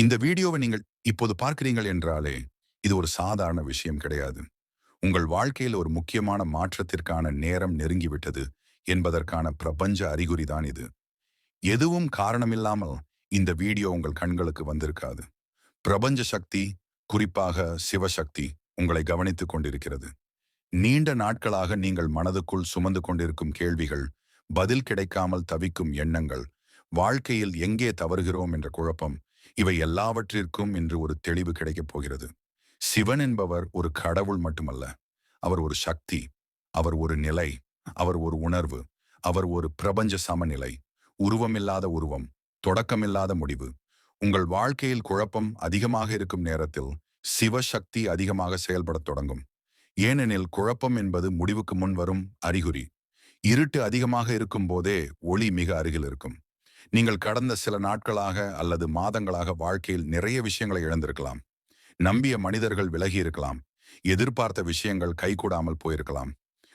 இந்த வீடியோவை நீங்கள் இப்போது பார்க்கிறீர்கள் என்றாலே இது ஒரு சாதாரண விஷயம் கிடையாது. உங்கள் வாழ்க்கையில் ஒரு முக்கியமான மாற்றத்திற்கான நேரம் நெருங்கிவிட்டது என்பதற்கான பிரபஞ்ச அறிகுறிதான் இது. எதுவும் காரணமில்லாமல் இந்த வீடியோ உங்கள் கண்களுக்கு வந்திருக்காது. பிரபஞ்ச சக்தி குறிப்பாக சிவசக்தி உங்களை கவனித்துக் கொண்டிருக்கிறது. நீண்ட நாட்களாக நீங்கள் மனதுக்குள் சுமந்து கொண்டிருக்கும் கேள்விகள் பதில் கிடைக்காமல் தவிக்கும் எண்ணங்கள் வாழ்க்கையில் எங்கே தவறுகிறோம் என்ற குழப்பம் இவை எல்லாவற்றிற்கும் இன்று ஒரு தெளிவு கிடைக்கப் போகிறது. சிவன் என்பவர் ஒரு கடவுள் மட்டுமல்ல. அவர் ஒரு சக்தி அவர் ஒரு நிலை அவர் ஒரு உணர்வு அவர் ஒரு பிரபஞ்ச சமநிலை உருவமில்லாத உருவம் தொடக்கமில்லாத முடிவு. உங்கள் வாழ்க்கையில் குழப்பம் அதிகமாக இருக்கும் நேரத்தில் சிவசக்தி அதிகமாக செயல்படத் தொடங்கும். ஏனெனில் குழப்பம் என்பது முடிவுக்கு முன் வரும் அறிகுறி. இருட்டு அதிகமாக இருக்கும் போதே ஒளி மிக அருகில் இருக்கும். நீங்கள் கடந்த சில நாட்களாக அல்லது மாதங்களாக வாழ்க்கையில் நிறைய விஷயங்களை இழந்திருக்கலாம். நம்பிய மனிதர்கள் விலகி இருக்கலாம். எதிர்பார்த்த விஷயங்கள் கைகூடாமல் போயிருக்கலாம்.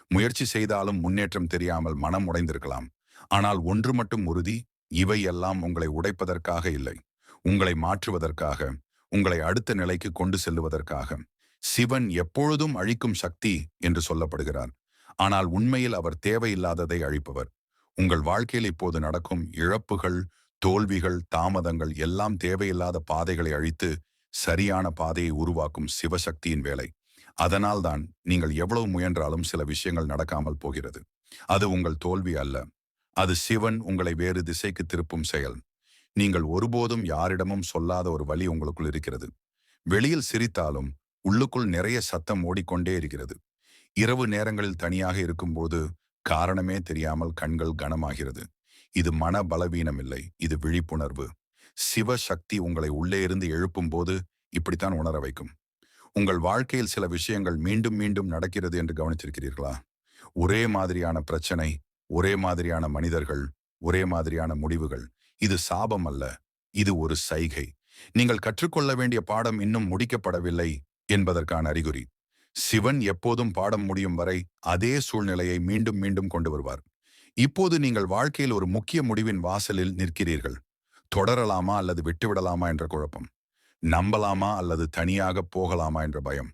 முயற்சி செய்தாலும் முன்னேற்றம் தெரியாமல் மனம் உடைந்திருக்கலாம். ஆனால் ஒன்று மட்டும் உறுதி இவை எல்லாம் உங்களை உடைப்பதற்காக இல்லை. உங்களை மாற்றுவதற்காக உங்களை அடுத்த நிலைக்கு கொண்டு செல்லுவதற்காக. சிவன் எப்பொழுதும் அழிக்கும் சக்தி என்று சொல்லப்படுகிறார். ஆனால் உண்மையில் அவர் தேவையில்லாததை அழிப்பவர். உங்கள் வாழ்க்கையில் இப்போது நடக்கும் இழப்புகள் தோல்விகள் தாமதங்கள் எல்லாம் தேவையில்லாத பாதைகளை அழித்து சரியான பாதையை உருவாக்கும் சிவசக்தியின் வேலை. அதனால்தான் நீங்கள் எவ்வளவு முயன்றாலும் சில விஷயங்கள் நடக்காமல் போகிறது. அது உங்கள் தோல்வி அல்ல. அது சிவன் உங்களை வேறு திசைக்கு திருப்பும் செயல். நீங்கள் ஒருபோதும் யாரிடமும் சொல்லாத ஒரு வழி உங்களுக்குள் இருக்கிறது. வெளியில் சிரித்தாலும் உள்ளுக்குள் நிறைய சத்தம் ஓடிக்கொண்டே இருக்கிறது. இரவு நேரங்களில் தனியாக இருக்கும்போது காரணமே தெரியாமல் கண்கள் கனமாகிறது. இது மன பலவீனம் இல்லை இது விழிப்புணர்வு. சிவசக்தி உங்களை உள்ளே இருந்து எழுப்பும் போது இப்படித்தான் உணர வைக்கும். உங்கள் வாழ்க்கையில் சில விஷயங்கள் மீண்டும் மீண்டும் நடக்கிறது என்று கவனித்திருக்கிறீர்களா? ஒரே மாதிரியான பிரச்சனை ஒரே மாதிரியான மனிதர்கள் ஒரே மாதிரியான முடிவுகள். இது சாபம் அல்ல இது ஒரு சைகை. நீங்கள் கற்றுக்கொள்ள வேண்டிய பாடம் இன்னும் முடிக்கப்படவில்லை என்பதற்கான அறிகுறி. சிவன் எப்போதும் பாடம் முடியும் வரை அதே சூழ்நிலையை மீண்டும் மீண்டும் கொண்டு வருவார். இப்போது நீங்கள் வாழ்க்கையில் ஒரு முக்கிய முடிவின் வாசலில் நிற்கிறீர்கள். தொடரலாமா அல்லது விட்டுவிடலாமா என்ற குழப்பம். நம்பலாமா அல்லது தனியாக போகலாமா என்ற பயம்.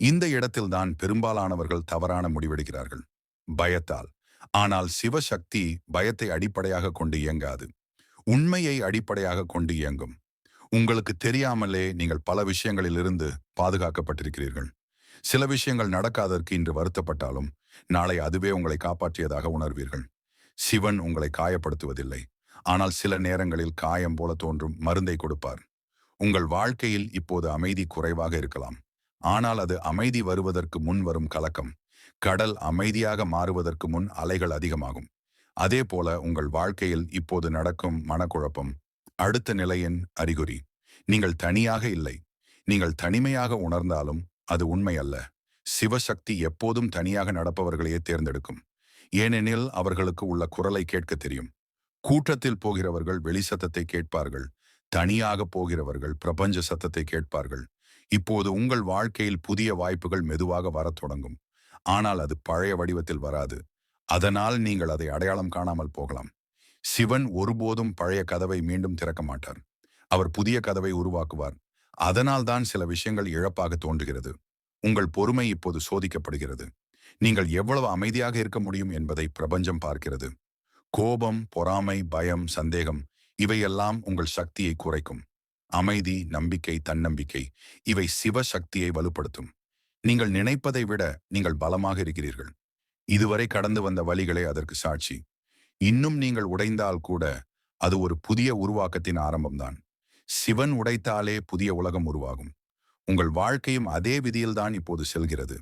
இந்த இடத்தில்தான் பெரும்பாலானவர்கள் தவறான முடிவெடுக்கிறார்கள். பயத்தால். ஆனால் சிவசக்தி பயத்தை அடிப்படையாக கொண்டு இயங்காது. உண்மையை அடிப்படையாக கொண்டு இயங்கும். உங்களுக்கு தெரியாமலே நீங்கள் பல விஷயங்களிலிருந்து பாதுகாக்கப்பட்டிருக்கிறீர்கள். சில விஷயங்கள் நடக்காததற்கு இன்று வருத்தப்பட்டாலும் நாளை அதுவே உங்களை காப்பாற்றியதாக உணர்வீர்கள். சிவன் உங்களை காயப்படுத்துவதில்லை. ஆனால் சில நேரங்களில் காயம் போல தோன்றும் மருந்தை கொடுப்பார். உங்கள் வாழ்க்கையில் இப்போது அமைதி குறைவாக இருக்கலாம். ஆனால் அது அமைதி வருவதற்கு முன் வரும் கலக்கம். கடல் அமைதியாக மாறுவதற்கு முன் அலைகள் அதிகமாகும். அதே போல உங்கள் வாழ்க்கையில் இப்போது நடக்கும் மனக்குழப்பம். அடுத்த நிலையின் அறிகுறி. நீங்கள் தனியாக இல்லை. நீங்கள் தனிமையாக உணர்ந்தாலும் அது உண்மை அல்ல. சிவசக்தி எப்போதும் தனியாக நடப்பவர்களையே தேர்ந்தெடுக்கும். ஏனெனில் அவர்களுக்கு உள்ள குரலை கேட்க தெரியும். கூட்டத்தில் போகிறவர்கள் வெளி சத்தத்தை கேட்பார்கள். தனியாக போகிறவர்கள் பிரபஞ்ச சத்தத்தை கேட்பார்கள். இப்போது உங்கள் வாழ்க்கையில் புதிய வாய்ப்புகள் மெதுவாக வரத் தொடங்கும். ஆனால் அது பழைய வடிவத்தில் வராது. அதனால் நீங்கள் அதை அடையாளம் காணாமல் போகலாம். சிவன் ஒருபோதும் பழைய கதவை மீண்டும் திறக்க மாட்டார். அவர் புதிய கதவை உருவாக்குவார். அதனால்தான் சில விஷயங்கள் இழப்பாக தோன்றுகிறது. உங்கள் பொறுமை இப்போது சோதிக்கப்படுகிறது. நீங்கள் எவ்வளவு அமைதியாக இருக்க முடியும் என்பதை பிரபஞ்சம் பார்க்கிறது. கோபம் பொறாமை பயம் சந்தேகம் இவையெல்லாம் உங்கள் சக்தியை குறைக்கும். அமைதி நம்பிக்கை தன்னம்பிக்கை இவை சிவ சக்தியை வலுப்படுத்தும். நீங்கள் நினைப்பதை விட நீங்கள் பலமாக இருக்கிறீர்கள். இதுவரை கடந்து வந்த வழிகளே அதற்கு சாட்சி. இன்னும் நீங்கள் உடைந்தால் கூட அது ஒரு புதிய உருவாக்கத்தின் ஆரம்பம்தான். சிவன் உடைத்தாலே புதிய உலகம் உருவாகும். உங்கள் வாழ்க்கையும் அதே விதியில்தான் இப்போது செல்கிறது.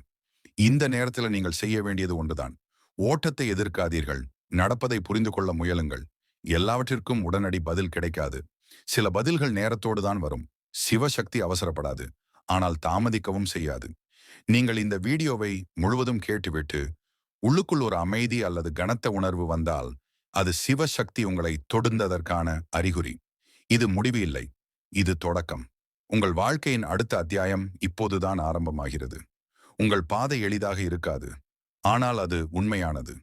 இந்த நேரத்தில் நீங்கள் செய்ய வேண்டியது ஒன்றுதான். ஓட்டத்தை எதிர்க்காதீர்கள். நடப்பதை புரிந்து கொள்ள முயலுங்கள். எல்லாவற்றிற்கும் உடனடி பதில் கிடைக்காது. சில பதில்கள் நேரத்தோடு தான் வரும். சிவசக்தி அவசரப்படாது. ஆனால் தாமதிக்கவும் செய்யாது. நீங்கள் இந்த வீடியோவை முழுவதும் கேட்டுவிட்டு உள்ளுக்குள் ஒரு அமைதி அல்லது கனத்த உணர்வு வந்தால் அது சிவசக்தி உங்களை தொடுந்ததற்கான அறிகுறி. இது முடிவு இல்லை. இது தொடக்கம். உங்கள் வாழ்க்கையின் அடுத்த அத்தியாயம் இப்போதுதான் ஆரம்பமாகிறது. உங்கள் பாதை எளிதாக இருக்காது. ஆனால் அது உண்மையானது.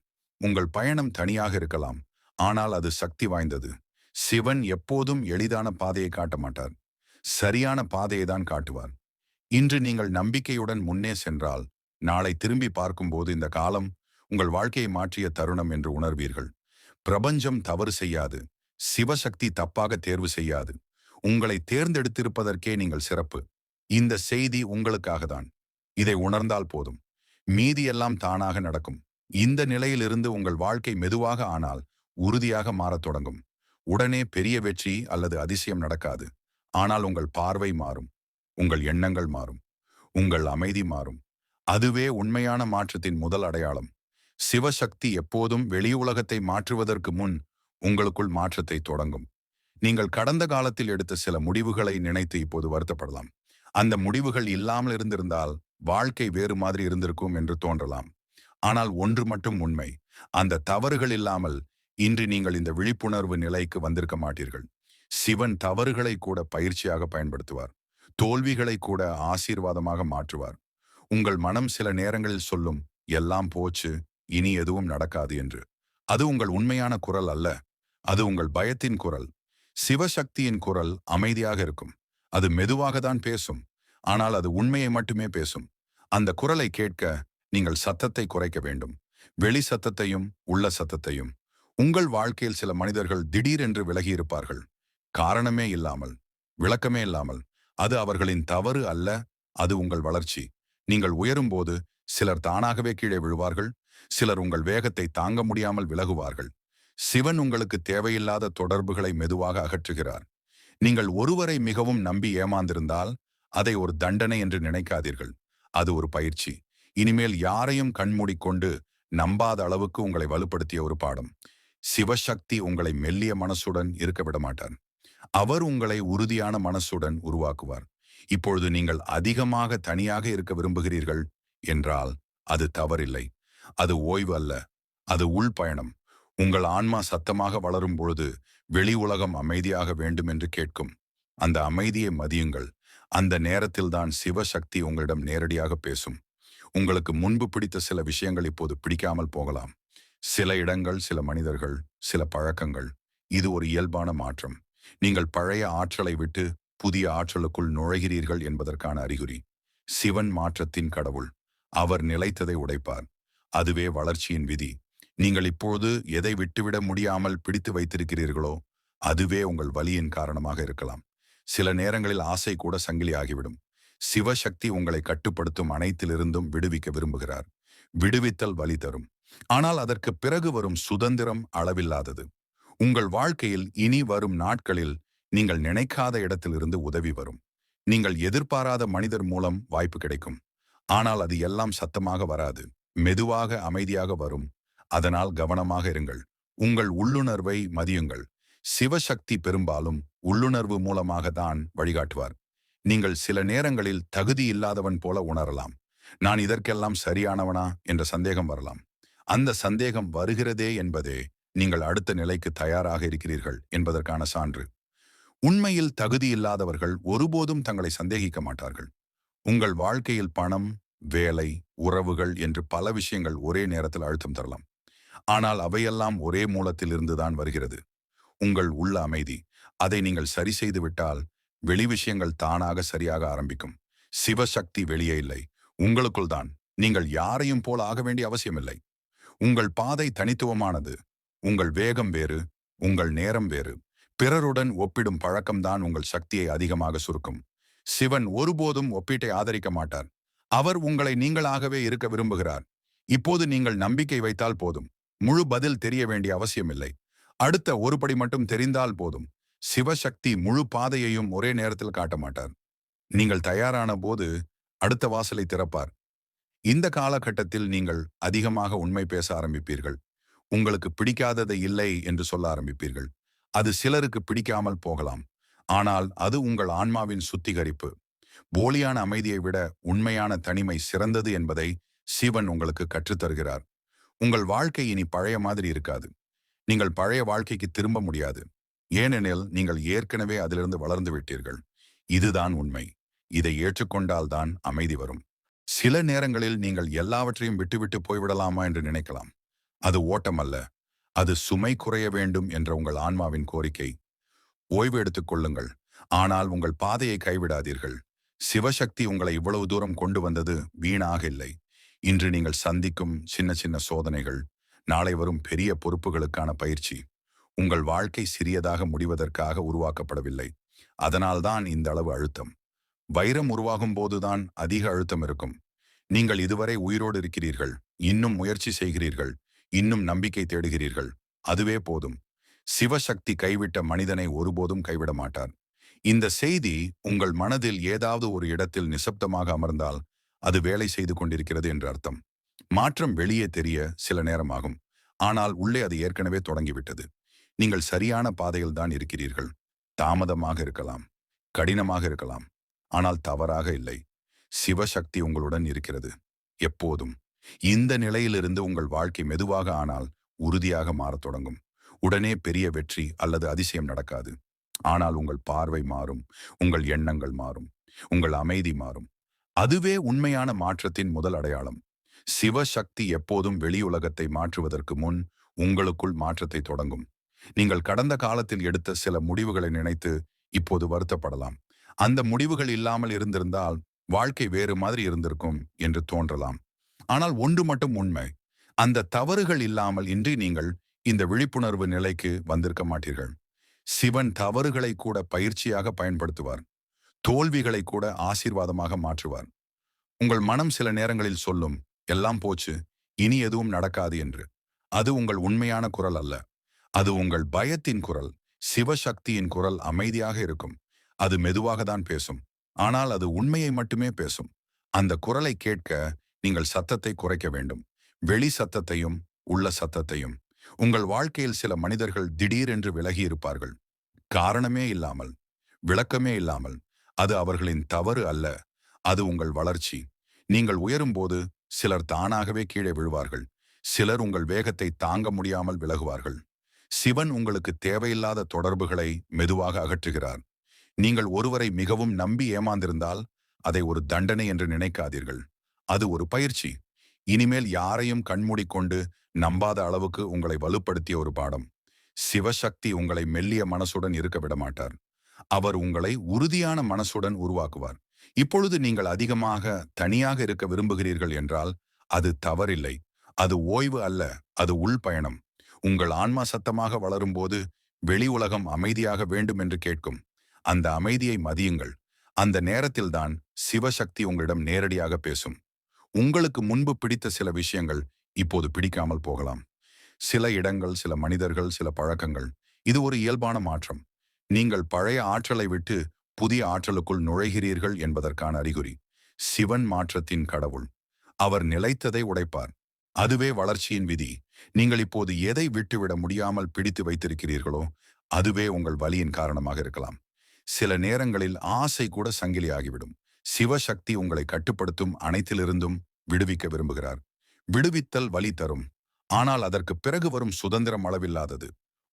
உங்கள் பயணம் தனியாக இருக்கலாம். ஆனால் அது சக்தி வாய்ந்தது. சிவன் எப்போதும் எளிதான பாதையை காட்ட மாட்டார். சரியான பாதையை தான் காட்டுவார். இன்று நீங்கள் நம்பிக்கையுடன் முன்னே சென்றால் நாளை திரும்பி பார்க்கும்போது இந்த காலம் உங்கள் வாழ்க்கையை மாற்றிய தருணம் என்று உணர்வீர்கள். பிரபஞ்சம் தவறு செய்யாது. சிவசக்தி தப்பாக தேர்வு செய்யாது. உங்களை தேர்ந்தெடுத்திருப்பதற்கே நீங்கள் சிறப்பு. இந்த செய்தி உங்களுக்காக தான். இதை உணர்ந்தால் போதும். மீதியெல்லாம் தானாக நடக்கும். இந்த நிலையிலிருந்து உங்கள் வாழ்க்கை மெதுவாக ஆனால் உறுதியாக மாறத் தொடங்கும். உடனே பெரிய வெற்றி அல்லது அதிசயம் நடக்காது. ஆனால் உங்கள் பார்வை மாறும். உங்கள் எண்ணங்கள் மாறும். உங்கள் அமைதி மாறும். அதுவே உண்மையான மாற்றத்தின் முதல் அடையாளம். சிவசக்தி எப்போதும் வெளி உலகத்தை மாற்றுவதற்கு முன் உங்களுக்குள் மாற்றத்தை தொடங்கும். நீங்கள் கடந்த காலத்தில் எடுத்த சில முடிவுகளை நினைத்து இப்போது வருத்தப்படலாம். அந்த முடிவுகள் இல்லாமல் இருந்திருந்தால் வாழ்க்கை வேறு மாதிரி இருந்திருக்கும் என்று தோன்றலாம். ஆனால் ஒன்று மட்டும் உண்மை. அந்த தவறுகள் இல்லாமல் இன்று நீங்கள் இந்த விழிப்புணர்வு நிலைக்கு வந்திருக்க மாட்டீர்கள். சிவன் தவறுகளை கூட பயிற்சியாக பயன்படுத்துவார். தோல்விகளை கூட ஆசீர்வாதமாக மாற்றுவார். உங்கள் மனம் சில நேரங்களில் சொல்லும் எல்லாம் போச்சு இனி எதுவும் நடக்காது என்று. அது உங்கள் உண்மையான குரல் அல்ல. அது உங்கள் பயத்தின் குரல். சிவசக்தியின் குரல் அமைதியாக இருக்கும். அது மெதுவாக தான் பேசும். ஆனால் அது உண்மையை மட்டுமே பேசும். அந்த குரலை கேட்க நீங்கள் சத்தத்தை குறைக்க வேண்டும். வெளி சத்தத்தையும் உள்ள சத்தத்தையும். உங்கள் வாழ்க்கையில் சில மனிதர்கள் திடீரென்று விலகியிருப்பார்கள். காரணமே இல்லாமல் விளக்கமே இல்லாமல். அது அவர்களின் தவறு அல்ல அது உங்கள் வளர்ச்சி. நீங்கள் உயரும்போது சிலர் தானாகவே கீழே விழுவார்கள். சிலர் உங்கள் வேகத்தை தாங்க முடியாமல் விலகுவார்கள். சிவன் உங்களுக்கு தேவையில்லாத தொடர்புகளை மெதுவாக அகற்றுகிறார். நீங்கள் ஒருவரை மிகவும் நம்பி ஏமாந்திருந்தால் அதை ஒரு தண்டனை என்று நினைக்காதீர்கள். அது ஒரு பயிற்சி. இனிமேல் யாரையும் கண்மூடிக்கொண்டு நம்பாத அளவுக்கு உங்களை வலுப்படுத்திய ஒரு பாடம். சிவசக்தி உங்களை மெல்லிய மனசுடன் இருக்க விட மாட்டார். அவர் உங்களை உறுதியான மனசுடன் உருவாக்குவார். இப்பொழுது நீங்கள் அதிகமாக தனியாக இருக்க விரும்புகிறீர்கள் என்றால் அது தவறில்லை. அது ஓய்வு அல்ல. அது உள்பயணம் உங்கள் ஆன்மா சத்தமாக வளரும் பொழுது வெளி உலகம் அமைதியாக வேண்டும் என்று கேட்கும். அந்த அமைதியை மதியுங்கள். அந்த நேரத்தில்தான் சிவசக்தி உங்களிடம் நேரடியாக பேசும். உங்களுக்கு முன்பு பிடித்த சில விஷயங்கள் இப்போது பிடிக்காமல் போகலாம். சில இடங்கள் சில மனிதர்கள் சில பழக்கங்கள். இது ஒரு இயல்பான மாற்றம். நீங்கள் பழைய ஆற்றலை விட்டு புதிய ஆற்றலுக்குள் நுழைகிறீர்கள் என்பதற்கான அறிகுறி. சிவன் மாற்றத்தின் கடவுள். அவர் நிலைத்ததை உடைப்பார். அதுவே வளர்ச்சியின் விதி. நீங்கள் இப்போது எதை விட்டுவிட முடியாமல் பிடித்து வைத்திருக்கிறீர்களோ அதுவே உங்கள் வலியின் காரணமாக இருக்கலாம். சில நேரங்களில் ஆசை கூட சங்கிலி ஆகிவிடும். சிவசக்தி உங்களை கட்டுப்படுத்தும் அனைத்திலிருந்தும் விடுவிக்க விரும்புகிறார். விடுவித்தல் வழி தரும். ஆனால் அதற்கு பிறகு வரும் சுதந்திரம் அளவில்லாதது. உங்கள் வாழ்க்கையில் இனி வரும் நாட்களில் நீங்கள் நினைக்காத இடத்திலிருந்து உதவி வரும். நீங்கள் எதிர்பாராத மனிதர் மூலம் வாய்ப்பு கிடைக்கும். ஆனால் அது எல்லாம் சத்தமாக வராது. மெதுவாக அமைதியாக வரும். அதனால் கவனமாக இருங்கள். உங்கள் உள்ளுணர்வை மதியுங்கள். சிவசக்தி பெரும்பாலும் உள்ளுணர்வு மூலமாக தான் வழிகாட்டுவார். நீங்கள் சில நேரங்களில் தகுதி இல்லாதவன் போல உணரலாம். நான் இதற்கெல்லாம் சரியானவனா என்ற சந்தேகம் வரலாம். அந்த சந்தேகம் வருகிறதே என்பதே நீங்கள் அடுத்த நிலைக்கு தயாராக இருக்கிறீர்கள் என்பதற்கான சான்று. உண்மையில் தகுதி இல்லாதவர்கள் ஒருபோதும் தங்களை சந்தேகிக்க மாட்டார்கள். உங்கள் வாழ்க்கையில் பணம் வேலை உறவுகள் என்று பல விஷயங்கள் ஒரே நேரத்தில் அழுத்தம் தரலாம். ஆனால் அவையெல்லாம் ஒரே மூலத்திலிருந்துதான் வருகிறது. உங்கள் உள்ள அமைதி அதை நீங்கள் சரி செய்து விட்டால் வெளி விஷயங்கள் தானாக சரியாக ஆரம்பிக்கும். சிவசக்தி வெளியே இல்லை. உங்களுக்குள் தான். நீங்கள் யாரையும் போல ஆக வேண்டிய அவசியமில்லை. உங்கள் பாதை தனித்துவமானது. உங்கள் வேகம் வேறு உங்கள் நேரம் வேறு. பிறருடன் ஒப்பிடும் பழக்கம்தான் உங்கள் சக்தியை அதிகமாக சுருக்கும். சிவன் ஒருபோதும் ஒப்பீட்டை ஆதரிக்க மாட்டார். அவர் உங்களை நீங்களாகவே இருக்க விரும்புகிறார். இப்போது நீங்கள் நம்பிக்கை வைத்தால் போதும். முழு பதில் தெரிய வேண்டிய அவசியமில்லை. அடுத்த ஒரு படி மட்டும் தெரிந்தால் போதும். சிவசக்தி முழு பாதையையும் ஒரே நேரத்தில் காட்ட மாட்டார். நீங்கள் தயாரான போது அடுத்த வாசலை திறப்பார். இந்த காலகட்டத்தில் நீங்கள் அதிகமாக உண்மை பேச ஆரம்பிப்பீர்கள். உங்களுக்கு பிடிக்காததை இல்லை என்று சொல்ல ஆரம்பிப்பீர்கள். அது சிலருக்கு பிடிக்காமல் போகலாம். ஆனால் அது உங்கள் ஆன்மாவின் சுத்திகரிப்பு. போலியான அமைதியை விட உண்மையான தனிமை சிறந்தது என்பதை சிவன் உங்களுக்கு கற்றுத்தருகிறார். உங்கள் வாழ்க்கை இனி பழைய மாதிரி இருக்காது. நீங்கள் பழைய வாழ்க்கைக்கு திரும்ப முடியாது. ஏனெனில் நீங்கள் ஏற்கனவே அதிலிருந்து வளர்ந்து விட்டீர்கள். இதுதான் உண்மை. இதை ஏற்றுக்கொண்டால்தான் அமைதி வரும். சில நேரங்களில் நீங்கள் எல்லாவற்றையும் விட்டுவிட்டு போய்விடலாமா என்று நினைக்கலாம். அது ஓட்டம் அல்ல அது சுமை குறைய வேண்டும் என்ற உங்கள் ஆன்மாவின் கோரிக்கை. ஓய்வு எடுத்துக் கொள்ளுங்கள். ஆனால் உங்கள் பாதையை கைவிடாதீர்கள். சிவசக்தி உங்களை இவ்வளவு தூரம் கொண்டு வந்தது வீணாக இல்லை. இன்று நீங்கள் சந்திக்கும் சின்ன சின்ன சோதனைகள் நாளை வரும் பெரிய பொறுப்புகளுக்கான பயிற்சி உங்கள் வாழ்க்கை சிறியதாக முடிவதற்காக உருவாக்கப்படவில்லை. அதனால்தான் இந்த அளவு அழுத்தம். வைரம் உருவாகும் போதுதான் அதிக அழுத்தம் இருக்கும். நீங்கள் இதுவரை உயிரோடு இருக்கிறீர்கள் இன்னும் முயற்சி செய்கிறீர்கள் இன்னும் நம்பிக்கை தேடுகிறீர்கள் அதுவே போதும். சிவசக்தி கைவிட்ட மனிதனை ஒருபோதும் கைவிட மாட்டார் இந்த செய்தி உங்கள் மனதில் ஏதாவது ஒரு இடத்தில் நிசப்தமாக அமர்ந்தால் அது வேலை செய்து கொண்டிருக்கிறது என்று அர்த்தம். மாற்றம் வெளியே தெரிய சில நேரமாகும். ஆனால் உள்ளே அது ஏற்கனவே தொடங்கிவிட்டது. நீங்கள் சரியான பாதையில் தான் இருக்கிறீர்கள். தாமதமாக இருக்கலாம். கடினமாக இருக்கலாம். ஆனால் தவறாக இல்லை. சிவசக்தி உங்களுடன் இருக்கிறது. எப்போதும். இந்த நிலையிலிருந்து உங்கள் வாழ்க்கை மெதுவாக ஆனால் உறுதியாக மாறத் தொடங்கும். உடனே பெரிய வெற்றி அல்லது அதிசயம் நடக்காது. ஆனால் உங்கள் பார்வை மாறும். உங்கள் எண்ணங்கள் மாறும். உங்கள் அமைதி மாறும். அதுவே உண்மையான மாற்றத்தின் முதல் அடையாளம். சிவசக்தி எப்போதும் வெளியுலகத்தை மாற்றுவதற்கு முன் உங்களுக்குள் மாற்றத்தை தொடங்கும். நீங்கள் கடந்த காலத்தில் எடுத்த சில முடிவுகளை நினைத்து இப்போது வருத்தப்படலாம். அந்த முடிவுகள் இல்லாமல் இருந்திருந்தால் வாழ்க்கை வேறு மாதிரி இருந்திருக்கும் என்று தோன்றலாம். ஆனால் ஒன்று மட்டும் உண்மை. அந்த தவறுகள் இல்லாமல் இன்றி நீங்கள் இந்த விழிப்புணர்வு நிலைக்கு வந்திருக்க மாட்டீர்கள். சிவன் தவறுகளை கூட பயிற்சியாக பயன்படுத்துவார். தோல்விகளை கூட ஆசீர்வாதமாக மாற்றுவார். உங்கள் மனம் சில நேரங்களில் சொல்லும் எல்லாம் போச்சு இனி எதுவும் நடக்காது என்று. அது உங்கள் உண்மையான குரல் அல்ல. அது உங்கள் பயத்தின் குரல் சிவசக்தியின் குரல் அமைதியாக இருக்கும். அது மெதுவாக தான் பேசும். ஆனால் அது உண்மையை மட்டுமே பேசும். அந்த குரலை கேட்க நீங்கள் சத்தத்தை குறைக்க வேண்டும். வெளி சத்தத்தையும் உள்ள சத்தத்தையும். உங்கள் வாழ்க்கையில் சில மனிதர்கள் திடீரென்று விலகி இருப்பார்கள் காரணமே இல்லாமல் விளக்கமே இல்லாமல் அது அவர்களின் தவறு அல்ல அது உங்கள் வளர்ச்சி. நீங்கள் உயரும்போது சிலர் தானாகவே கீழே விழுவார்கள். சிலர் உங்கள் வேகத்தை தாங்க முடியாமல் விலகுவார்கள். சிவன் உங்களுக்கு தேவையில்லாத தொடர்புகளை மெதுவாக அகற்றுகிறார். நீங்கள் ஒருவரை மிகவும் நம்பி ஏமாந்திருந்தால் அதை ஒரு தண்டனை என்று நினைக்காதீர்கள். அது ஒரு பயிற்சி. இனிமேல் யாரையும் கண்மூடிக்கொண்டு நம்பாத அளவுக்கு உங்களை வலுப்படுத்திய ஒரு பாடம். சிவசக்தி உங்களை மெல்லிய மனசுடன் இருக்க விடமாட்டார். அவர் உங்களை உறுதியான மனசுடன் உருவாக்குவார். இப்பொழுது நீங்கள் அதிகமாக தனியாக இருக்க விரும்புகிறீர்கள் என்றால் அது தவறில்லை. அது ஓய்வு அல்ல அது உள்பயணம் உங்கள் ஆன்மா சத்தமாக வளரும்போது வெளி உலகம் அமைதியாக வேண்டும் என்று கேட்கும். அந்த அமைதியை மதியுங்கள். அந்த நேரத்தில்தான் சிவசக்தி உங்களிடம் நேரடியாக பேசும். உங்களுக்கு முன்பு பிடித்த சில விஷயங்கள் இப்போது பிடிக்காமல் போகலாம். சில இடங்கள் சில மனிதர்கள் சில பழக்கங்கள். இது ஒரு இயல்பான மாற்றம். நீங்கள் பழைய ஆற்றலை விட்டு புதிய ஆற்றலுக்குள் நுழைகிறீர்கள் என்பதற்கான அறிகுறி சிவன் மாற்றத்தின் கடவுள். அவர் நிலைத்ததை உடைப்பார். அதுவே வளர்ச்சியின் விதி. நீங்கள் இப்போது எதை விட்டுவிட முடியாமல் பிடித்து வைத்திருக்கிறீர்களோ அதுவே உங்கள் வலியின் காரணமாக இருக்கலாம். சில நேரங்களில் ஆசை கூட சங்கிலியாகிவிடும். சிவசக்தி உங்களை கட்டுப்படுத்தும் அனைத்திலிருந்தும் விடுவிக்க விரும்புகிறார். விடுவித்தல் வலி தரும். ஆனால் அதற்கு பிறகு வரும் சுதந்திரம் அளவில்லாதது.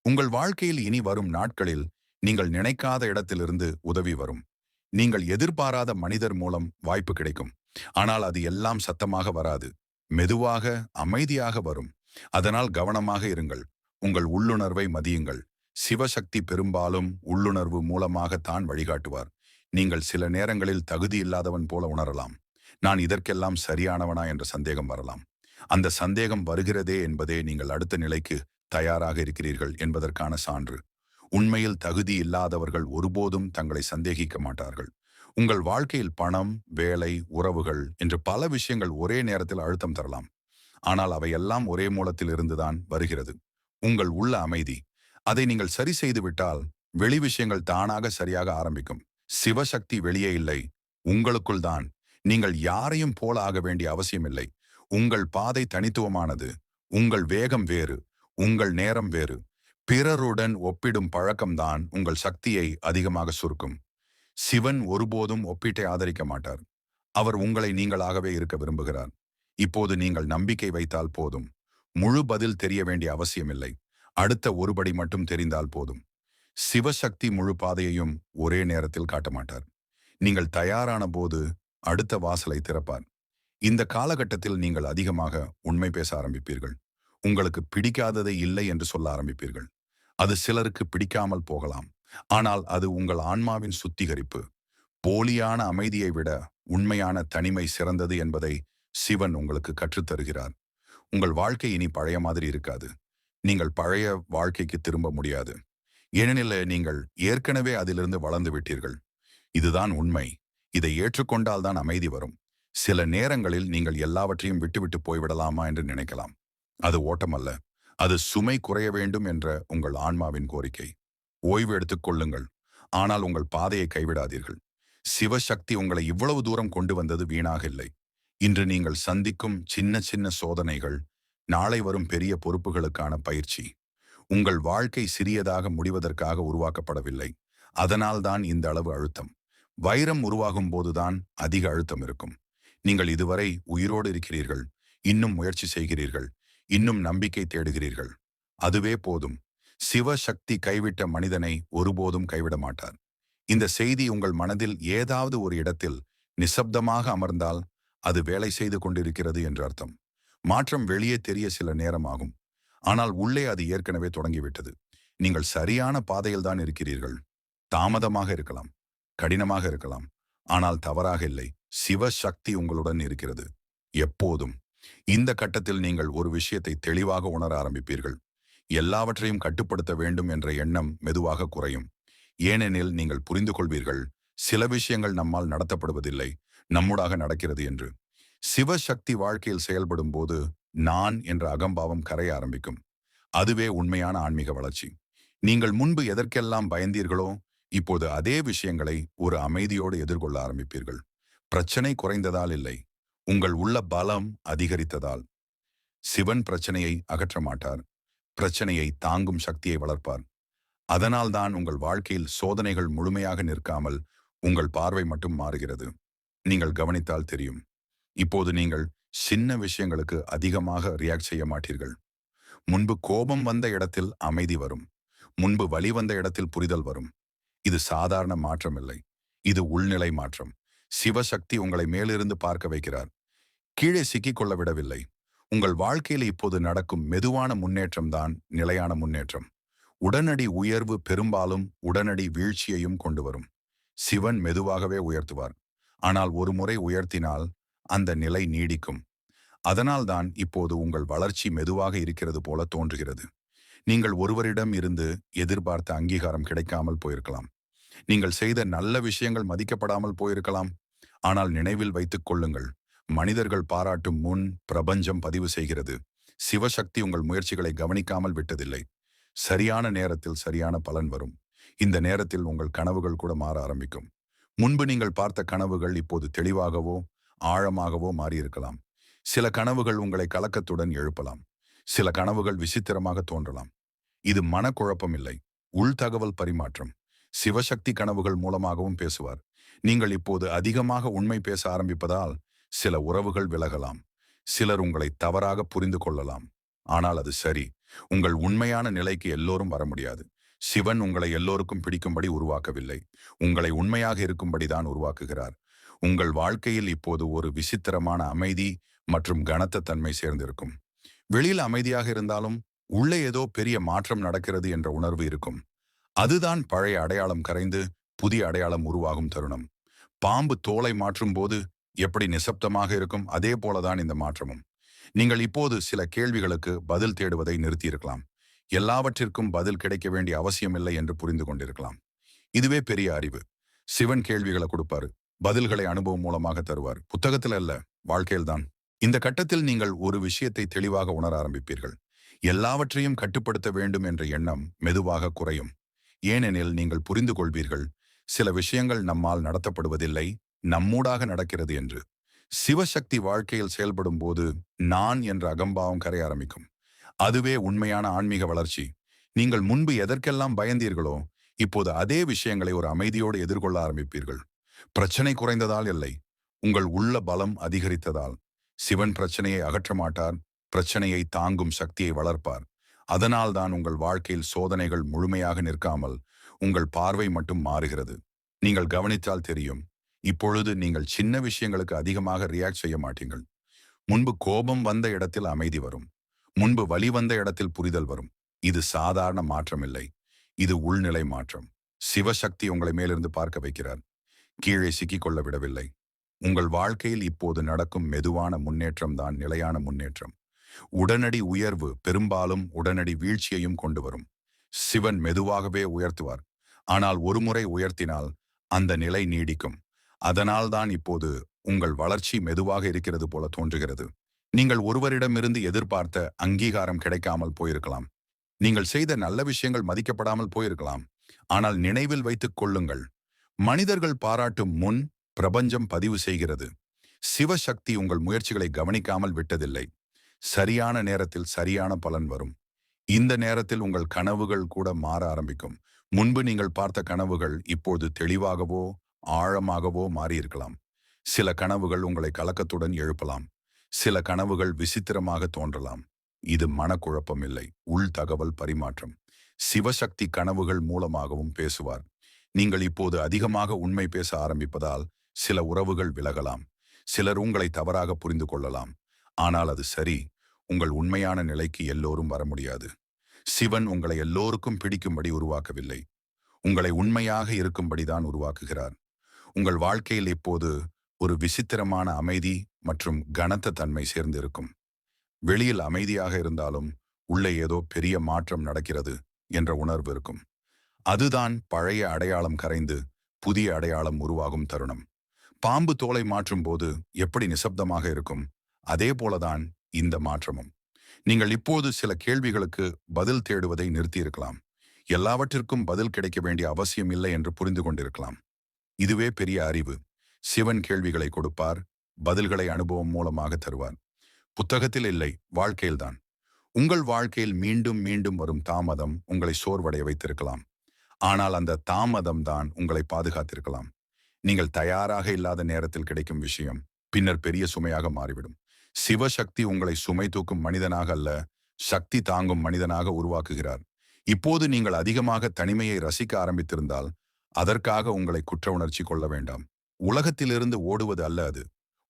உங்கள் வாழ்க்கையில் இனி வரும் நாட்களில் நீங்கள் நினைக்காத இடத்திலிருந்து உதவி வரும். நீங்கள் எதிர்பாராத மனிதர் மூலம் வாய்ப்பு கிடைக்கும். ஆனால் அது எல்லாம் சத்தமாக வராது. மெதுவாக அமைதியாக வரும். அதனால் கவனமாக இருங்கள். உங்கள் உள்ளுணர்வை மதியுங்கள். சிவசக்தி பெரும்பாலும் உள்ளுணர்வு மூலமாகத்தான் வழிகாட்டுவார். நீங்கள் சில நேரங்களில் தகுதி இல்லாதவன் போல உணரலாம். நான் இதற்கெல்லாம் சரியானவனா என்ற சந்தேகம் வரலாம். அந்த சந்தேகம் வருகிறதே என்பதே நீங்கள் அடுத்த நிலைக்கு தயாராக இருக்கிறீர்கள் என்பதற்கான சான்று. உண்மையில் தகுதி இல்லாதவர்கள் ஒருபோதும் தங்களை சந்தேகிக்க மாட்டார்கள். உங்கள் வாழ்க்கையில் பணம் வேலை உறவுகள் என்று பல விஷயங்கள் ஒரே நேரத்தில் அழுத்தம் தரலாம். ஆனால் அவையெல்லாம் ஒரே மூலத்தில் இருந்துதான் வருகிறது. உங்கள் உள்ள அமைதி. அதை நீங்கள் சரி செய்துவிட்டால் வெளி விஷயங்கள் தானாக சரியாக ஆரம்பிக்கும். சிவசக்தி வெளியே இல்லை. உங்களுக்குள் தான். நீங்கள் யாரையும் போல ஆக வேண்டிய அவசியமில்லை உங்கள் பாதை தனித்துவமானது. உங்கள் வேகம் வேறு. உங்கள் நேரம் வேறு. பிறருடன் ஒப்பிடும் பழக்கம்தான் உங்கள் சக்தியை அதிகமாக சுருக்கும். சிவன் ஒருபோதும் ஒப்பீட்டை ஆதரிக்க மாட்டார். அவர் உங்களை நீங்களாகவே இருக்க விரும்புகிறார். இப்போது நீங்கள் நம்பிக்கை வைத்தால் போதும். முழு பதில் தெரிய வேண்டிய அவசியமில்லை. அடுத்த ஒருபடி மட்டும் தெரிந்தால் போதும். சிவசக்தி முழு பாதையையும் ஒரே நேரத்தில் காட்ட மாட்டார். நீங்கள் தயாரான போது அடுத்த வாசலை திறப்பார். இந்த காலகட்டத்தில் நீங்கள் அதிகமாக உண்மை பேச ஆரம்பிப்பீர்கள். உங்களுக்கு பிடிக்காததை இல்லை என்று சொல்ல ஆரம்பிப்பீர்கள். அது சிலருக்கு பிடிக்காமல் போகலாம். ஆனால் அது உங்கள் ஆன்மாவின் சுத்திகரிப்பு. போலியான அமைதியை விட உண்மையான தனிமை சிறந்தது என்பதை சிவன் உங்களுக்கு கற்றுத்தருகிறார். உங்கள் வாழ்க்கை இனி பழைய மாதிரி இருக்காது. நீங்கள் பழைய வாழ்க்கைக்கு திரும்ப முடியாது. ஏனெனில் நீங்கள் ஏற்கனவே அதிலிருந்து வளர்ந்து விட்டீர்கள். இதுதான் உண்மை. இதை ஏற்றுக்கொண்டால் தான் அமைதி வரும். சில நேரங்களில் நீங்கள் எல்லாவற்றையும் விட்டுவிட்டு போய்விடலாமா என்று நினைக்கலாம். அது ஓட்டமல்ல. அது சுமை குறைய வேண்டும் என்ற உங்கள் ஆன்மாவின் கோரிக்கை. ஓய்வு எடுத்துக் கொள்ளுங்கள். ஆனால் உங்கள் பாதையை கைவிடாதீர்கள். சிவசக்தி உங்களை இவ்வளவு தூரம் கொண்டு வந்தது வீணாக இல்லை. இன்று நீங்கள் சந்திக்கும் சின்ன சின்ன சோதனைகள் நாளை வரும் பெரிய பொறுப்புகளுக்கான பயிற்சி உங்கள் வாழ்க்கை சிறியதாக முடிவதற்காக உருவாக்கப்படவில்லை. அதனால்தான் இந்த அளவு அழுத்தம். வைரம் உருவாகும் போதுதான் அதிக அழுத்தம் இருக்கும். நீங்கள் இதுவரை உயிரோடு இருக்கிறீர்கள். இன்னும் முயற்சி செய்கிறீர்கள். இன்னும் நம்பிக்கை தேடுகிறீர்கள். அதுவே போதும். சிவசக்தி கைவிட்ட மனிதனை ஒருபோதும் கைவிட மாட்டார். இந்த செய்தி உங்கள் மனதில் ஏதாவது ஒரு இடத்தில் நிசப்தமாக அமர்ந்தால் அது வேலை செய்து கொண்டிருக்கிறது என்று அர்த்தம். மாற்றம் வெளியே தெரிய சில நேரம் ஆகும். ஆனால் உள்ளே அது ஏற்கனவே தொடங்கிவிட்டது. நீங்கள் சரியான பாதையில் தான் இருக்கிறீர்கள். தாமதமாக இருக்கலாம். கடினமாக இருக்கலாம். ஆனால் தவறாக இல்லை. சிவசக்தி உங்களுடன் இருக்கிறது. எப்போதும். இந்த கட்டத்தில் நீங்கள் ஒரு விஷயத்தை தெளிவாக உணர ஆரம்பிப்பீர்கள். எல்லாவற்றையும் கட்டுப்படுத்த வேண்டும் என்ற எண்ணம் மெதுவாக குறையும். ஏனெனில் நீங்கள் புரிந்து கொள்வீர்கள் சில விஷயங்கள் நம்மால் நடத்தப்படுவதில்லை நம்முடாக நடக்கிறது என்று. சிவசக்தி வாழ்க்கையில் செயல்படும் போது நான் என்ற அகம்பாவம் கரைய ஆரம்பிக்கும். அதுவே உண்மையான ஆன்மீக வளர்ச்சி. நீங்கள் முன்பு எதற்கெல்லாம் பயந்தீர்களோ இப்போது அதே விஷயங்களை ஒரு அமைதியோடு எதிர்கொள்ள ஆரம்பிப்பீர்கள். பிரச்சனை குறைந்ததால் இல்லை. உங்கள் உள்ள பலம் அதிகரித்ததால். சிவன் பிரச்சனையை அகற்ற மாட்டார். பிரச்சனையை தாங்கும் சக்தியை வளர்ப்பார். அதனால்தான் உங்கள் வாழ்க்கையில் சோதனைகள் முழுமையாக நிற்காமல் உங்கள் பார்வை மட்டும் மாறுகிறது. நீங்கள் கவனித்தால் தெரியும். இப்போது நீங்கள் சின்ன விஷயங்களுக்கு அதிகமாக ரியாக்ட் செய்ய மாட்டீர்கள். முன்பு கோபம் வந்த இடத்தில் அமைதி வரும். முன்பு வழி வந்த இடத்தில் புரிதல் வரும். இது சாதாரண மாற்றம் இல்லை இது உள்நிலை மாற்றம். சிவசக்தி உங்களை மேலிருந்து பார்க்க வைக்கிறார். கீழே சிக்கிக் கொள்ள விடவில்லை உங்கள் வாழ்க்கையில் இப்போது நடக்கும் மெதுவான முன்னேற்றம்தான் நிலையான முன்னேற்றம். உடனடி உயர்வு பெரும்பாலும் உடனடி வீழ்ச்சியையும் கொண்டு வரும். சிவன் மெதுவாகவே உயர்த்துவார். ஆனால் ஒரு முறை உயர்த்தினால் அந்த நிலை நீடிக்கும். அதனால்தான் இப்போது உங்கள் வளர்ச்சி மெதுவாக இருக்கிறது போல தோன்றுகிறது. நீங்கள் ஒருவரிடம் இருந்து எதிர்பார்த்த அங்கீகாரம் கிடைக்காமல் போயிருக்கலாம். நீங்கள் செய்த நல்ல விஷயங்கள் மதிக்கப்படாமல் போயிருக்கலாம். ஆனால் நினைவில் வைத்துக் கொள்ளுங்கள். மனிதர்கள் பாராட்டும் முன் பிரபஞ்சம் பதிவு செய்கிறது. சிவசக்தி உங்கள் முயற்சிகளை கவனிக்காமல் விட்டதில்லை. சரியான நேரத்தில் சரியான பலன் வரும். இந்த நேரத்தில் உங்கள் கனவுகள் கூட மாற ஆரம்பிக்கும். முன்பு நீங்கள் பார்த்த கனவுகள் இப்போது தெளிவாகவோ ஆழமாகவோ மாறியிருக்கலாம். சில கனவுகள் உங்களை கலக்கத்துடன் எழுப்பலாம். சில கனவுகள் விசித்திரமாக தோன்றலாம். இது மனக்குழப்பம் இல்லை. உள்தகவல் பரிமாற்றம். சிவசக்தி கனவுகள் மூலமாகவும் பேசுவார். நீங்கள் இப்போது அதிகமாக உண்மை பேச ஆரம்பிப்பதால் சில உறவுகள் விலகலாம். சிலர் உங்களை தவறாக புரிந்து கொள்ளலாம். ஆனால் அது சரி. உங்கள் உண்மையான நிலைக்கு எல்லோரும் வர முடியாது. சிவன் உங்களை எல்லோருக்கும் பிடிக்கும்படி உருவாக்கவில்லை. உங்களை உண்மையாக இருக்கும்படிதான் உருவாக்குகிறார். உங்கள் வாழ்க்கையில் இப்போது ஒரு விசித்திரமான அமைதி மற்றும் கனத்த தன்மை சேர்ந்திருக்கும். வெளியில் அமைதியாக இருந்தாலும் உள்ளே ஏதோ பெரிய மாற்றம் நடக்கிறது என்ற உணர்வு இருக்கும். அதுதான் பழைய அடையாளம் கரைந்து புதிய அடையாளம் உருவாகும் தருணம். பாம்பு தோலை மாற்றும் போது எப்படி நிசப்தமாக இருக்கும் அதே போலதான் இந்த மாற்றமும். நீங்கள் இப்போது சில கேள்விகளுக்கு பதில் தேடுவதை நிறுத்தியிருக்கலாம். எல்லாவற்றிற்கும் பதில் கிடைக்க வேண்டிய அவசியமில்லை என்று புரிந்து கொண்டிருக்கலாம். இதுவே பெரிய அறிவு. சிவன் கேள்விகளை கொடுப்பாரு. பதில்களை அனுபவம் மூலமாக தருவார். புத்தகத்தில் அல்ல வாழ்க்கையில்தான். இந்த கட்டத்தில் நீங்கள் ஒரு விஷயத்தை தெளிவாக உணர ஆரம்பிப்பீர்கள். எல்லாவற்றையும் கட்டுப்படுத்த வேண்டும் என்ற எண்ணம் மெதுவாக குறையும். ஏனெனில் நீங்கள் புரிந்து கொள்வீர்கள். சில விஷயங்கள் நம்மால் நடத்தப்படுவதில்லை. நம்மூடாக நடக்கிறது என்று. சிவசக்தி வாழ்க்கையில் செயல்படும் போது நான் என்ற அகம்பாவம் கரைய ஆரம்பிக்கும். அதுவே உண்மையான ஆன்மீக வளர்ச்சி. நீங்கள் முன்பு எதற்கெல்லாம் பயந்தீர்களோ இப்போது அதே விஷயங்களை ஒரு அமைதியோடு எதிர்கொள்ள ஆரம்பிப்பீர்கள். பிரச்சனை குறைந்ததால் இல்லை. உங்கள் உள்ள பலம் அதிகரித்ததால். சிவன் பிரச்சனையை அகற்ற மாட்டார். பிரச்சனையை தாங்கும் சக்தியை வளர்ப்பார். அதனால் தான் உங்கள் வாழ்க்கையில் சோதனைகள் முழுமையாக நிற்காமல் உங்கள் பார்வை மட்டும் மாறுகிறது. நீங்கள் கவனித்தால் தெரியும். இப்பொழுது நீங்கள் சின்ன விஷயங்களுக்கு அதிகமாக ரியாக்ட் செய்ய மாட்டீங்கள் முன்பு கோபம் வந்த இடத்தில் அமைதி வரும். முன்பு வழி வந்த இடத்தில் புரிதல் வரும். இது சாதாரண மாற்றம் இல்லை இது உள்நிலை மாற்றம். சிவசக்தி உங்களை மேலிருந்து பார்க்க வைக்கிறார். கீழே சிக்கிக்கொள்ள விடவில்லை. உங்கள் வாழ்க்கையில் இப்போது நடக்கும் மெதுவான முன்னேற்றம் தான் நிலையான முன்னேற்றம். உடனடி உயர்வு பெரும்பாலும் உடனடி வீழ்ச்சியையும் கொண்டு வரும். சிவன் மெதுவாகவே உயர்த்துவார். ஆனால் ஒருமுறை உயர்த்தினால் அந்த நிலை நீடிக்கும். அதனால்தான் இப்போது உங்கள் வளர்ச்சி மெதுவாக இருக்கிறது போல தோன்றுகிறது. நீங்கள் ஒருவரிடமிருந்து எதிர்பார்த்த அங்கீகாரம் கிடைக்காமல் போயிருக்கலாம். நீங்கள் செய்த நல்ல விஷயங்கள் மதிக்கப்படாமல் போயிருக்கலாம். ஆனால் நினைவில் வைத்துக் கொள்ளுங்கள். மனிதர்கள் பாராட்டும் முன் பிரபஞ்சம் பதிவு செய்கிறது. சிவசக்தி உங்கள் முயற்சிகளை கவனிக்காமல் விட்டதில்லை. சரியான நேரத்தில் சரியான பலன் வரும். இந்த நேரத்தில் உங்கள் கனவுகள் கூட மாற ஆரம்பிக்கும். முன்பு நீங்கள் பார்த்த கனவுகள் இப்போது தெளிவாகவோ ஆழமாகவோ மாறியிருக்கலாம். சில கனவுகள் உங்களை கலக்கத்துடன் எழுப்பலாம். சில கனவுகள் விசித்திரமாக தோன்றலாம். இது மனக்குழப்பம் இல்லை உள் தகவல் பரிமாற்றம். சிவசக்தி கனவுகள் மூலமாகவும் பேசுவார். நீங்கள் இப்போது அதிகமாக உண்மை பேச ஆரம்பிப்பதால் சில உறவுகள் விலகலாம். சிலர் உங்களை தவறாக புரிந்து கொள்ளலாம். ஆனால் அது சரி உங்கள் உண்மையான நிலைக்கு எல்லோரும் வர முடியாது. சிவன் உங்களை எல்லோருக்கும் பிடிக்கும்படி உருவாக்கவில்லை. உங்களை உண்மையாக இருக்கும்படிதான் உருவாக்குகிறார். உங்கள் வாழ்க்கையில் இப்போது ஒரு விசித்திரமான அமைதி மற்றும் கனத்த தன்மை சேர்ந்திருக்கும். வெளியில் அமைதியாக இருந்தாலும் உள்ளே ஏதோ பெரிய மாற்றம் நடக்கிறது என்ற உணர்வு இருக்கும். அதுதான் பழைய அடையாளம் கரைந்து புதிய அடையாளம் உருவாகும் தருணம். பாம்பு தோலை மாற்றும் போது எப்படி நிசப்தமாக இருக்கும்? அதே போலதான் இந்த மாற்றமும். நீங்கள் இப்போது சில கேள்விகளுக்கு பதில் தேடுவதை நிறுத்தியிருக்கலாம். எல்லாவற்றிற்கும் பதில் கிடைக்க வேண்டிய அவசியம் இல்லை என்று புரிந்து கொண்டிருக்கலாம். இதுவே பெரிய அறிவு. சிவன் கேள்விகளை கொடுப்பார் பதில்களை அனுபவம் மூலமாக தருவார். புத்தகத்தில் இல்லை வாழ்க்கையில்தான் உங்கள் வாழ்க்கையில் மீண்டும் மீண்டும் வரும் தாமதம் உங்களை சோர்வடைய வைத்திருக்கலாம். ஆனால் அந்த தாமதம் தான் உங்களை பாதுகாத்திருக்கலாம். நீங்கள் தயாராக இல்லாத நேரத்தில் கிடைக்கும் விஷயம் பின்னர் பெரிய சுமையாக மாறிவிடும். சிவசக்தி உங்களை சுமை தூக்கும் மனிதனாக அல்ல சக்தி தாங்கும் மனிதனாக உருவாக்குகிறார். இப்போது நீங்கள் அதிகமாக தனிமையை ரசிக்க ஆரம்பித்திருந்தால் அதற்காக உங்களை குற்ற உணர்ச்சி கொள்ள வேண்டாம். உலகத்திலிருந்து ஓடுவது அல்ல அது.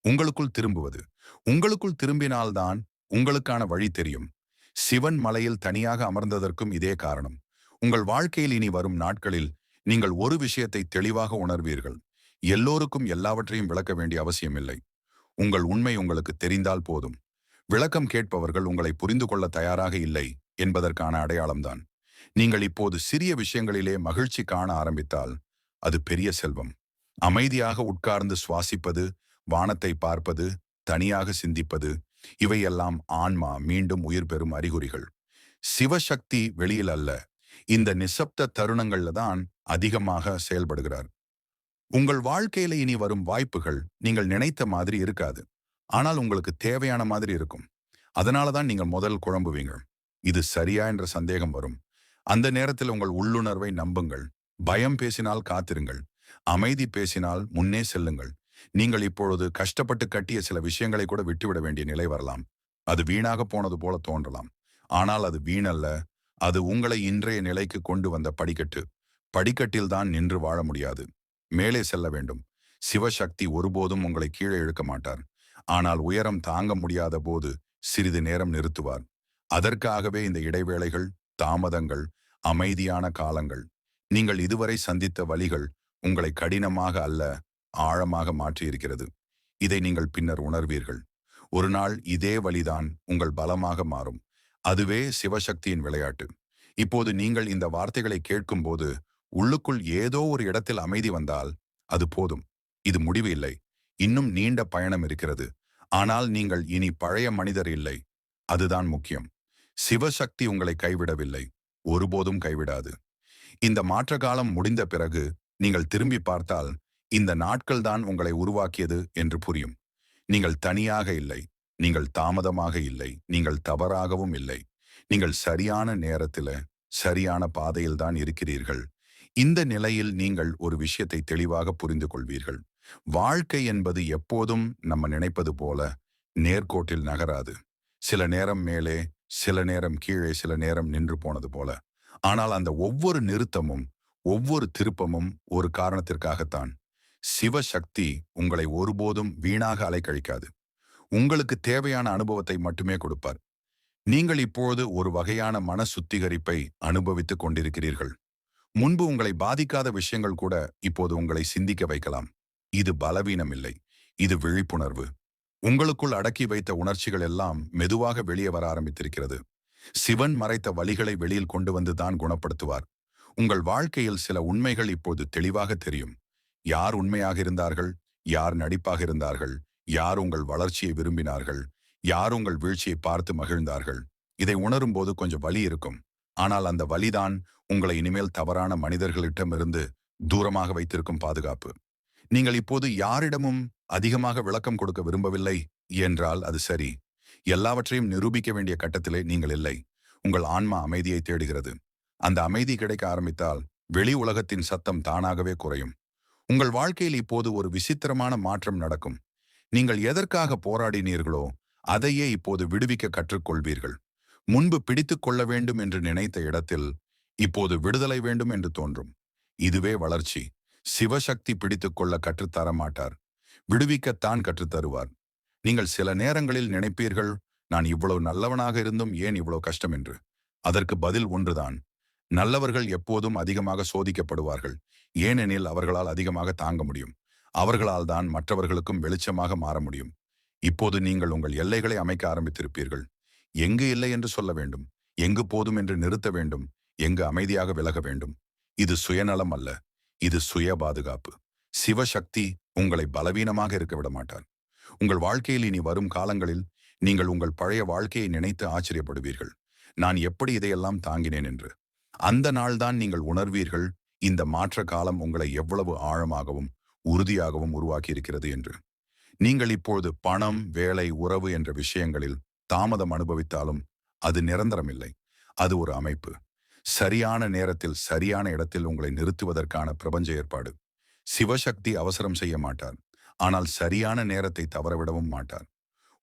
உங்களுக்குள் திரும்புவது. உங்களுக்குள் திரும்பினால்தான் உங்களுக்கான வழி தெரியும். சிவன் மலையில் தனியாக அமர்ந்ததற்கும் இதே காரணம். உங்கள் வாழ்க்கையில் இனி வரும் நாட்களில் நீங்கள் ஒரு விஷயத்தை தெளிவாக உணர்வீர்கள். எல்லோருக்கும் எல்லாவற்றையும் விளக்க வேண்டிய அவசியமில்லை. உங்கள் உண்மை உங்களுக்கு தெரிந்தால் போதும். விளக்கம் கேட்பவர்கள் உங்களை புரிந்து கொள்ள தயாராக இல்லை என்பதற்கான அடையாளம்தான். நீங்கள் இப்போது சிறிய விஷயங்களிலே மகிழ்ச்சி காண ஆரம்பித்தால் அது பெரிய செல்வம். அமைதியாக உட்கார்ந்து சுவாசிப்பது வானத்தை பார்ப்பது தனியாக சிந்திப்பது இவையெல்லாம் ஆன்மா மீண்டும் உயிர் பெறும் அறிகுறிகள். சிவசக்தி வெளியில் அல்ல இந்த நிசப்த தருணங்கள்ல தான் அதிகமாக செயல்படுகிறார். உங்கள் வாழ்க்கையில இனி வரும் வாய்ப்புகள் நீங்கள் நினைத்த மாதிரி இருக்காது. ஆனால் உங்களுக்கு தேவையான மாதிரி இருக்கும். அதனால தான் நீங்கள் முதல் குழம்புவீங்க. இது சரியா என்ற சந்தேகம் வரும். அந்த நேரத்தில் உங்கள் உள்ளுணர்வை நம்புங்கள். பயம் பேசினால் காத்திருங்கள். அமைதி பேசினால் முன்னே செல்லுங்கள். நீங்கள் இப்பொழுது கஷ்டப்பட்டு கட்டிய சில விஷயங்களை கூட விட்டுவிட வேண்டிய நிலை வரலாம். அது வீணாக போனது போல தோன்றலாம். ஆனால் அது வீணல்ல. அது உங்களை இன்றைய நிலைக்கு கொண்டு வந்த படிக்கட்டு. படிக்கட்டில் தான் நின்று வாழ முடியாது. மேலே செல்ல வேண்டும். சிவசக்தி ஒருபோதும் உங்களை கீழே இழுக்க மாட்டார். ஆனால் உயரம் தாங்க முடியாத போது சிறிது நேரம் நிறுத்துவார். அதற்காகவே இந்த இடைவேளைகள் தாமதங்கள் அமைதியான காலங்கள் நீங்கள் இதுவரை சந்தித்த வழிகள் உங்களை கடினமாக அல்ல ஆழமாக மாற்றியிருக்கிறது. இதை நீங்கள் பின்னர் உணர்வீர்கள். ஒரு நாள் இதே வழிதான் உங்கள் பலமாக மாறும். அதுவே சிவசக்தியின் விளையாட்டு. இப்போது நீங்கள் இந்த வார்த்தைகளை கேட்கும்போது உள்ளுக்குள் ஏதோ ஒரு இடத்தில் அமைதி வந்தால் அது போதும். இது முடிவு இல்லை. இன்னும் நீண்ட பயணம் இருக்கிறது. ஆனால் நீங்கள் இனி பழைய மனிதர் இல்லை. அதுதான் முக்கியம். சிவசக்தி உங்களை கைவிடவில்லை. ஒருபோதும் கைவிடாது. இந்த மாற்ற காலம் முடிந்த பிறகு நீங்கள் திரும்பி பார்த்தால் இந்த நாட்கள் தான் உங்களை உருவாக்கியது என்று புரியும். நீங்கள் தனியாக இல்லை. நீங்கள் தாமதமாக இல்லை. நீங்கள் தவறாகவும் இல்லை. நீங்கள் சரியான நேரத்தில் சரியான பாதையில் தான் இருக்கிறீர்கள். இந்த நிலையில் நீங்கள் ஒரு விஷயத்தை தெளிவாக புரிந்து கொள்வீர்கள். வாழ்க்கை என்பது எப்போதும் நம்ம நினைப்பது போல நேர்கோட்டில் நகராது. சில நேரம் மேலே சில நேரம் கீழே சில நேரம் நின்று போனது போல. ஆனால் அந்த ஒவ்வொரு நிறுத்தமும் ஒவ்வொரு திருப்பமும் ஒரு காரணத்திற்காகத்தான். சிவசக்தி உங்களை ஒருபோதும் வீணாக அலைக்கழிக்காது. உங்களுக்கு தேவையான அனுபவத்தை மட்டுமே கொடுப்பார். நீங்கள் இப்போது ஒரு வகையான மன சுத்திகரிப்பை அனுபவித்துக் கொண்டிருக்கிறீர்கள். முன்பு உங்களை பாதிக்காத விஷயங்கள் கூட இப்போது உங்களை சிந்திக்க வைக்கலாம். இது பலவீனம் இல்லை இது விழிப்புணர்வு. உங்களுக்குள் அடக்கி வைத்த உணர்ச்சிகள் எல்லாம் மெதுவாக வெளியே வர ஆரம்பித்திருக்கிறது. சிவன் மறைத்த வழிகளை வெளியில் கொண்டு வந்து தான் குணப்படுத்துவார். உங்கள் வாழ்க்கையில் சில உண்மைகள் இப்போது தெளிவாக தெரியும். யார் உண்மையாக இருந்தார்கள்? யார் நடிப்பாக இருந்தார்கள்? யார் உங்கள் வளர்ச்சியை விரும்பினார்கள்? யார் உங்கள் வீழ்ச்சியை பார்த்து மகிழ்ந்தார்கள்? இதை உணரும் போது கொஞ்சம் வலி இருக்கும். ஆனால் அந்த வலிதான் உங்களை இனிமேல் தவறான மனிதர்களிடமிருந்து தூரமாக வைத்திருக்கும் பாதுகாப்பு. நீங்கள் இப்போது யாரிடமும் அதிகமாக விளக்கம் கொடுக்க விரும்பவில்லை என்றால் அது சரி. எல்லாவற்றையும் நிரூபிக்க வேண்டிய கட்டத்திலே நீங்கள் இல்லை. உங்கள் ஆன்மா அமைதியை தேடுகிறது. அந்த அமைதி கிடைக்க ஆரம்பித்தால் வெளி உலகத்தின் சத்தம் தானாகவே குறையும். உங்கள் வாழ்க்கையில் இப்போது ஒரு விசித்திரமான மாற்றம் நடக்கும். நீங்கள் எதற்காக போராடினீர்களோ அதையே இப்போது விடுவிக்க கற்றுக்கொள்வீர்கள். முன்பு பிடித்துக் கொள்ள வேண்டும் என்று நினைத்த இடத்தில் இப்போது விடுதலை வேண்டும் என்று தோன்றும். இதுவே வளர்ச்சி. சிவசக்தி பிடித்துக் கொள்ள கற்றுத்தர மாட்டார் விடுவிக்கத்தான் கற்றுத்தருவார் நீங்கள் சில நேரங்களில் நினைப்பீர்கள் நான் இவ்வளவு நல்லவனாக இருந்தும் ஏன் இவ்வளவு கஷ்டம்? என்று. அதற்கு பதில் ஒன்றுதான். நல்லவர்கள் எப்போதும் அதிகமாக சோதிக்கப்படுவார்கள். ஏனெனில் அவர்களால் அதிகமாக தாங்க முடியும். அவர்களால் தான் மற்றவர்களுக்கும் வெளிச்சமாக மாற முடியும். இப்போது நீங்கள் உங்கள் எல்லைகளை அமைக்க ஆரம்பித்திருப்பீர்கள். எங்கு இல்லை என்று சொல்ல வேண்டும். எங்கு போதும் என்று நிறுத்த வேண்டும். எங்கு அமைதியாக விலக வேண்டும். இது சுயநலம் அல்ல. இது சுய பாதுகாப்பு சிவசக்தி உங்களை பலவீனமாக இருக்க விட மாட்டார் உங்கள் வாழ்க்கையில் இனி வரும் காலங்களில் நீங்கள் உங்கள் பழைய வாழ்க்கையை நினைத்து ஆச்சரியப்படுவீர்கள். நான் எப்படி இதையெல்லாம் தாங்கினேன் என்று. அந்த நாள்தான் நீங்கள் உணர்வீர்கள் இந்த மாற்ற காலம் உங்களை எவ்வளவு ஆழமாகவும் உறுதியாகவும் உருவாக்கி இருக்கிறது என்று. நீங்கள் இப்பொழுது பணம் வேலை உறவு என்ற விஷயங்களில் தாமதம் அனுபவித்தாலும் அது நிரந்தரமில்லை. அது ஒரு அமைப்பு. சரியான நேரத்தில் சரியான இடத்தில் உங்களை நிறுத்துவதற்கான பிரபஞ்ச ஏற்பாடு. சிவசக்தி அவசரம் செய்ய மாட்டார். ஆனால் சரியான நேரத்தை தவறவிடவும் மாட்டார்.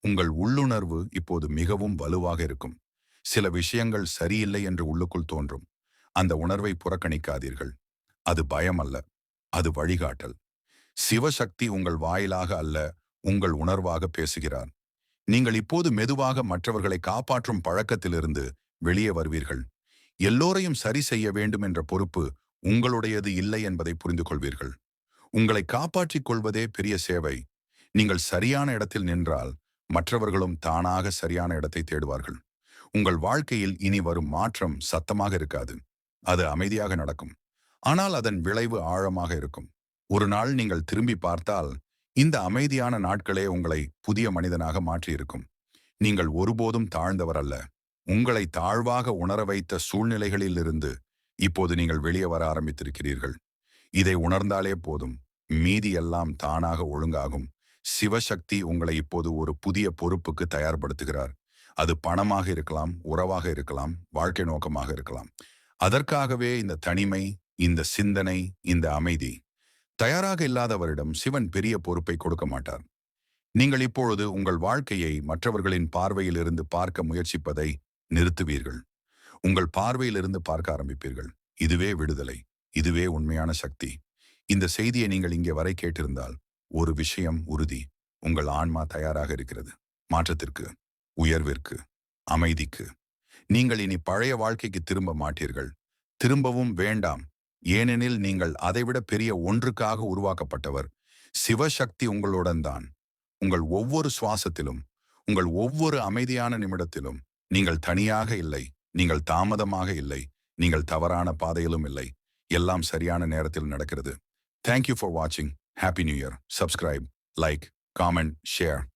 உங்கள் உள்ளுணர்வு இப்போது மிகவும் வலுவாக இருக்கும். சில விஷயங்கள் சரியில்லை என்று உள்ளுக்குள் தோன்றும். அந்த உணர்வை புறக்கணிக்காதீர்கள். அது பயம் அல்ல. அது வழிகாட்டல். சிவசக்தி உங்கள் வாயிலாக அல்ல உங்கள் உணர்வாக பேசுகிறார். நீங்கள் இப்போது மெதுவாக மற்றவர்களை காப்பாற்றும் பழக்கத்திலிருந்து வெளியே வருவீர்கள். எல்லோரையும் சரி செய்ய வேண்டும் என்ற பொறுப்பு உங்களுடையது இல்லை என்பதை புரிந்து கொள்வீர்கள் உங்களை காப்பாற்றிக் கொள்வதே பெரிய சேவை. நீங்கள் சரியான இடத்தில் நின்றால் மற்றவர்களும் தானாக சரியான இடத்தை தேடுவார்கள். உங்கள் வாழ்க்கையில் இனி வரும் மாற்றம் சத்தமாக இருக்காது. அது அமைதியாக நடக்கும். ஆனால் அதன் விளைவு ஆழமாக இருக்கும். ஒரு நாள் நீங்கள் திரும்பி பார்த்தால் இந்த அமைதியான நாட்களே உங்களை புதிய மனிதனாக மாற்றியிருக்கும். நீங்கள் ஒருபோதும் தாழ்ந்தவர் அல்ல. உங்களை தாழ்வாக உணர வைத்த சூழ்நிலைகளிலிருந்து இப்போது நீங்கள் வெளியே வர ஆரம்பித்திருக்கிறீர்கள். இதை உணர்ந்தாலே போதும். மீதி எல்லாம் தானாக ஒழுங்காகும். சிவசக்தி உங்களை இப்போது ஒரு புதிய பொறுப்புக்கு தயார்படுத்துகிறார். அது பணமாக இருக்கலாம் உறவாக இருக்கலாம் வாழ்க்கை நோக்கமாக இருக்கலாம். அதற்காகவே இந்த தனிமை இந்த சிந்தனை இந்த அமைதி தயாராக இல்லாதவரிடம் சிவன் பெரிய பொறுப்பை கொடுக்க மாட்டார். நீங்கள் இப்பொழுது உங்கள் வாழ்க்கையை மற்றவர்களின் பார்வையிலிருந்து பார்க்க முயற்சிப்பதை நிறுத்துவீர்கள். உங்கள் பார்வையிலிருந்து பார்க்க ஆரம்பிப்பீர்கள். இதுவே விடுதலை இதுவே உண்மையான சக்தி. இந்த செய்தியை நீங்கள் இங்கே வரை கேட்டிருந்தால் ஒரு விஷயம் உறுதி. உங்கள் ஆன்மா தயாராக இருக்கிறது. மாற்றத்திற்கு உயர்விற்கு அமைதிக்கு. நீங்கள் இனி பழைய வாழ்க்கைக்கு திரும்ப மாட்டீர்கள். திரும்பவும் வேண்டாம். ஏனெனில் நீங்கள் அதைவிட பெரிய ஒன்றுக்காக உருவாக்கப்பட்டவர். சிவசக்தி உங்களுடன் தான். உங்கள் ஒவ்வொரு சுவாசத்திலும் உங்கள் ஒவ்வொரு அமைதியான நிமிடத்திலும் நீங்கள் தனியாக இல்லை. நீங்கள் தாமதமாக இல்லை. நீங்கள் தவறான பாதையிலும் இல்லை. எல்லாம் சரியான நேரத்தில் நடக்கிறது. Thank you for watching. Happy New Year. Subscribe, like, comment, share.